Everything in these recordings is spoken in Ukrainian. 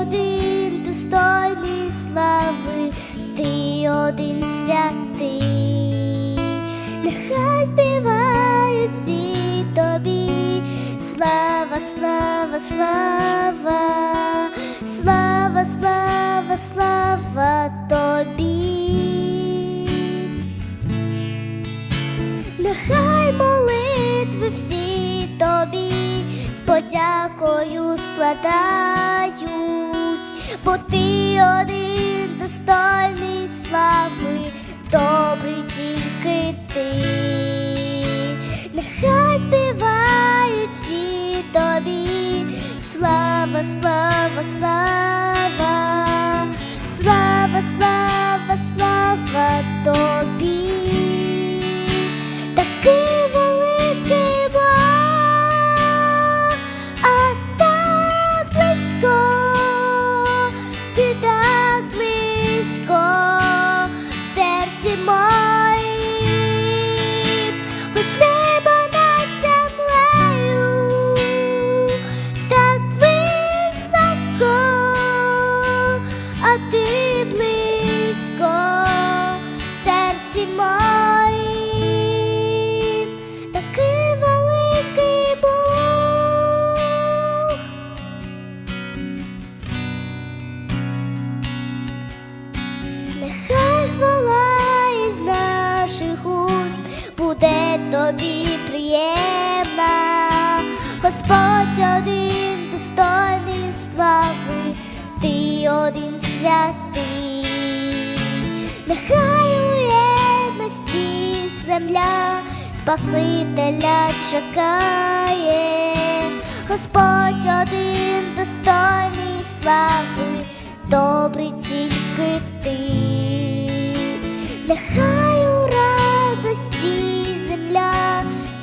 один достойний слави, ти один святий, нехай співають всі тобі, слава, слава, слава, слава, слава, слава тобі. Нехай молитви всі тобі. з Подякою складають бо ти один достойний слави, добрий тільки ти. Нехай співають всі тобі, слава, слава, приємна, Господь один достойний слави, ти один святий, нехай у єдності земля Спасителя чекає, Господь один достойний слави, добрий тільки ти, нехай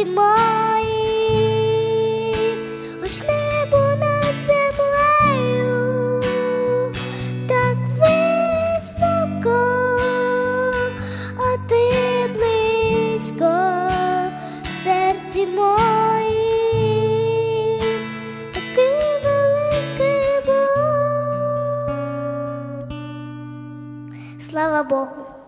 серці моїм, хоч небо над землею, так високо, а ти близько в серці моїм, такий великий Бог. Слава Богу.